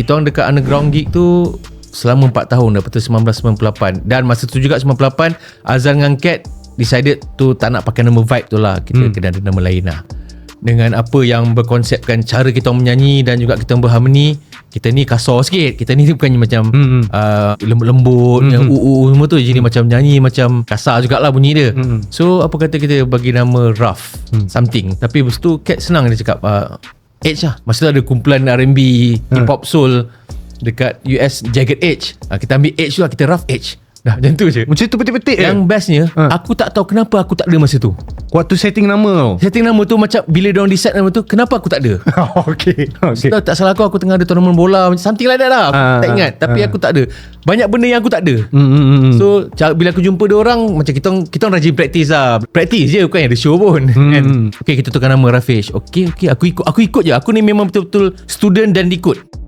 Kita orang dekat underground gig tu selama 4 tahun daripada 1998 dan masa tu juga 98 Azan dengan Cat decided tu tak nak pakai nama vibe tu lah. Kita hmm. kena ada nama lain lah. Dengan apa yang berkonsepkan cara kita menyanyi dan juga kita berharmoni kita ni kasar sikit. Kita ni bukannya macam Hmm. uh, lembut-lembut yang uu semua tu. Jadi macam nyanyi macam kasar jugalah bunyi dia. Hmm. so apa kata kita bagi nama rough something. Tapi lepas tu Cat senang dia cakap uh, Edge lah. Masa tu ada kumpulan R&B hip hop soul dekat US Jagged Edge. Uh, kita ambil Edge tu lah kita rough Edge. Dah macam tu je. Macam tu petik-petik yang je. bestnya Ha. aku tak tahu kenapa aku tak ada masa tu Waktu setting nama tau setting nama tu macam bila diorang decide nama tu kenapa aku tak ada Okay Okay Tak, tak salah aku aku tengah ada tournament bola something like that lah. Ah, tak ingat tapi ah. aku tak ada. Banyak benda yang aku tak ada. Hmm, hmm, hmm, hmm. So bila aku jumpa orang macam kita kita orang rajin practice lah. Practice je bukan ada show pun. Hmm. Kan? Okay kita tukar nama Rafish. Okay okay aku ikut aku ikut je. Aku ni memang betul-betul student dan ikut.